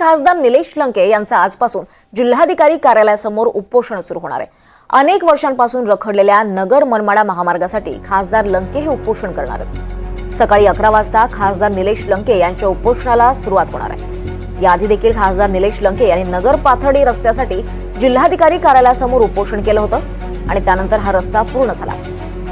खासदार निलेश लंके यांचं आजपासून जिल्हाधिकारी कार्यालयासमोर उपोषण सुरू होणार आहे. अनेक वर्षांपासून रखडलेल्या नगर मनमाडा महामार्गासाठी खासदार लंके हे उपोषण करणार आहेत. सकाळी अकरा वाजता खासदार निलेश लंके यांच्या उपोषणाला सुरुवात होणार आहे. याआधी देखील खासदार निलेश लंके यांनी नगर पाथर्डी रस्त्यासाठी जिल्हाधिकारी कार्यालयासमोर उपोषण केलं होतं आणि त्यानंतर हा रस्ता पूर्ण झाला.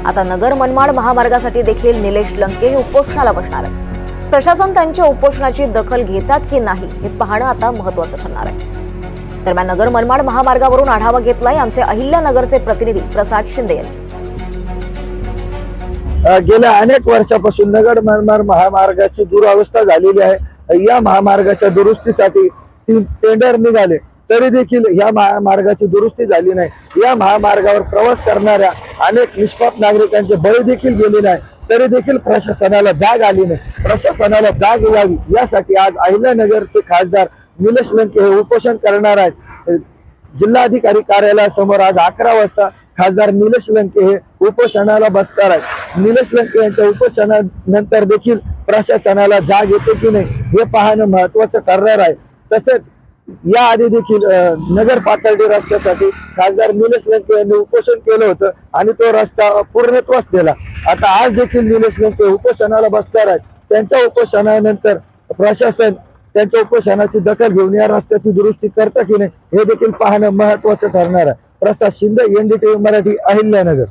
आता नगर मनमाड महामार्गासाठी देखील निलेश लंके हे उपोषणाला बसणार आहेत. प्रशासन त्यांच्या उपोषणाची दखल घेतात की नाही हे पाहणं आता महत्वाचं ठरणार आहे. दरम्यान नगर मनमाड महामार्गावरून आढावा घेतलाय आमचे अहिल्यानगरचे प्रतिनिधी प्रसाद शिंदे यांनी. गेल्या अनेक वर्षापासून नगर मनमाड महामार्गाची दुरावस्था झालेली आहे. या महामार्गाच्या दुरुस्तीसाठी तीन टेंडर निघाले. तरी देखील या महामार्गाची दुरुस्ती झाली नाही. या महामार्गावर प्रवास करणाऱ्या अनेक निष्पाप नागरिकांचे बळी देखील गेलेले आहे तरी देखील प्रशासनाला जाग आली नाही. प्रशासनाला जाग यावी. यासाठी आज अहिल्यानगरचे खासदार निलेश लंके हे उपोषण करणार आहेत. जिल्हाधिकारी कार्यालयासमोर आज अकरा वाजता खासदार निलेश लंके हे उपोषणाला बसणार आहेत. निलेश लंके यांच्या उपोषणानंतर देखील प्रशासनाला जाग येते की नाही हे पाहणं महत्वाचं ठरणार आहे. तसेच या आधी देखील नगर पातळी रस्त्यासाठी खासदार निलेश लंके यांनी उपोषण केलं होतं आणि तो रस्ता पूर्णत्वास दिला आता आज देखील निलेश लंके उपोषणाला बसणार आहेत. त्यांच्या उपोषणानंतर प्रशासन त्यांच्या उपोषणाची दखल घेऊन या रस्त्याची दुरुस्ती करता की नाही हे देखील पाहणं महत्वाचं ठरणार आहे. प्रसाद शिंदे एनडीटीव्ही मराठी अहिल्यानगर.